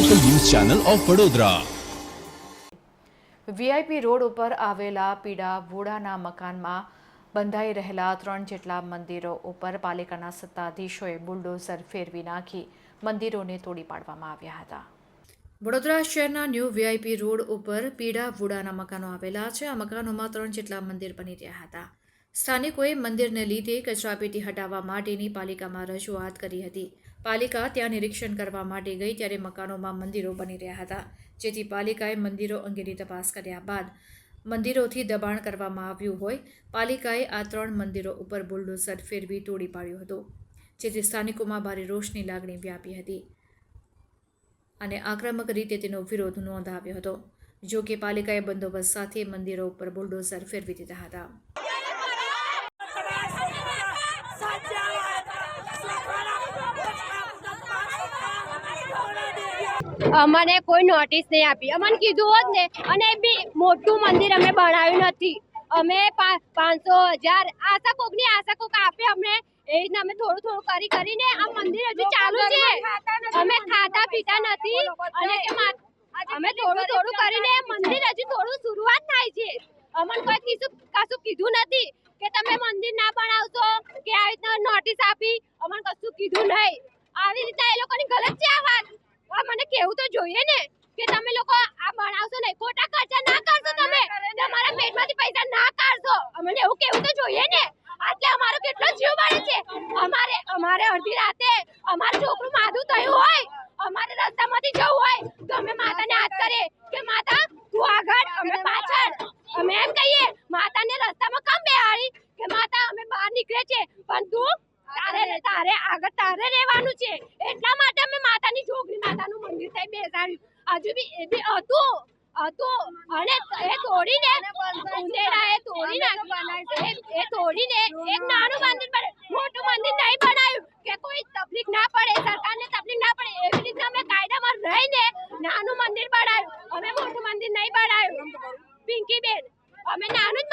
Channel of Vadodara VIP road ઉપર આવેલા પીડા વોડાના મકાનમાં બંધાઈ રહેલા ત્રણ જેટલા મંદિરો ઉપર પાલિકાના સત્તાધીશોએ બુલડોઝર ફેરવી નાખી મંદિરોને તોડી પાડવામાં આવ્યા હતા. વડોદરા શહેરના ન્યૂ વીઆઈપી રોડ ઉપર પીડા વુડાના મકાનો આવેલા છે. આ મકાનોમાં ત્રણ જેટલા મંદિર બની રહ્યા હતા. સ્થાનિકોએ મંદિરને લીધે કચરાપેટી હટાવવા માટેની પાલિકામાં રજૂઆત કરી હતી. પાલિકા ત્યાં નિરીક્ષણ કરવા માટે ગઈ ત્યારે મકાનોમાં મંદિરો બની રહ્યા હતા, જેથી પાલિકાએ મંદિરો અંગેની તપાસ કર્યા બાદ મંદિરોથી દબાણ કરવામાં આવ્યું હોય, પાલિકાએ આ ત્રણ મંદિરો ઉપર બુલડોઝર ફેરવી તોડી પાડ્યું હતું, જેથી સ્થાનિકોમાં ભારે રોષની લાગણી વ્યાપી હતી અને આક્રમક રીતે તેનો વિરોધ નોંધાવ્યો હતો, જો કે પાલિકાએ બંદોબસ્ત સાથે મંદિરો ઉપર બુલડોઝર ફેરવી દીધા હતા. અમને કોઈ નોટિસ નહીં આપી. અમને કીધું હોત ને અને બી મોટું મંદિર અમે બનાવ્યું નથી. અમે પાંચસો હજાર આશા કોકની આશા કોક આપે અમને. એ રીતના અમે થોડું થોડું કરી કરીને આ મંદિર હજુ ચાલુ છે. અમે ખાતા પીતા નથી. અને અમે થોડું થોડું કરીને મંદિર હજુ થોડું શરૂઆત થાય છે. અમને કોઈ કીધું કશું કીધું નથી કે તમે મંદિર ના બનાવશો કે આવી રીતના નોટિસ આપી. અમને કશું કીધું નહીં. આવી રીતના એ લોકોની ગલત છે આ વાત. મને કેવું તો જોઈએ ને કે તમે લોકો આ બનાવશો નહીં. ખોટા ખર્ચા ના કરશો તમે. તમારા પેટમાંથી પૈસા ના કાઢશો. અમને એવું કેવું તો જોઈએ ને? આટલે અમારો કેટલો જીવ બળે છે? અમારે અમારે અડધી રાતે અમારું છોકરું માધું થયું હોય અમારે રસ્તામાંથી જવું હોય તો અમે માતાને હાથ કરીએ કે માતા તું આગળ અમે પાછળ. અમે એમ કહીએ માતાને રસ્તામાં કમ બેહાડી? કે માતા અમે બહાર નીકળે છે. પણ તું તારે તારે આગળ તારે રહેવાનું છે. એટલા માટે અમે માતાની જોગણી માતાનું મંદિર થઈ બેસાડ્યું. હજુ બી એ બી હતું. તોડીને નાનું મંદિર બને મોટું મંદિર નહીં બનાવ્યું. કે કોઈ તકલીફ ના પડે સરકારને તકલીફ ના પડે એવી અમે કાયદામાં રહીને નાનું મંદિર બનાવ્યું. અમે મોટું મંદિર નહીં બનાવ્યું. પિંકી બેન અમે નાનું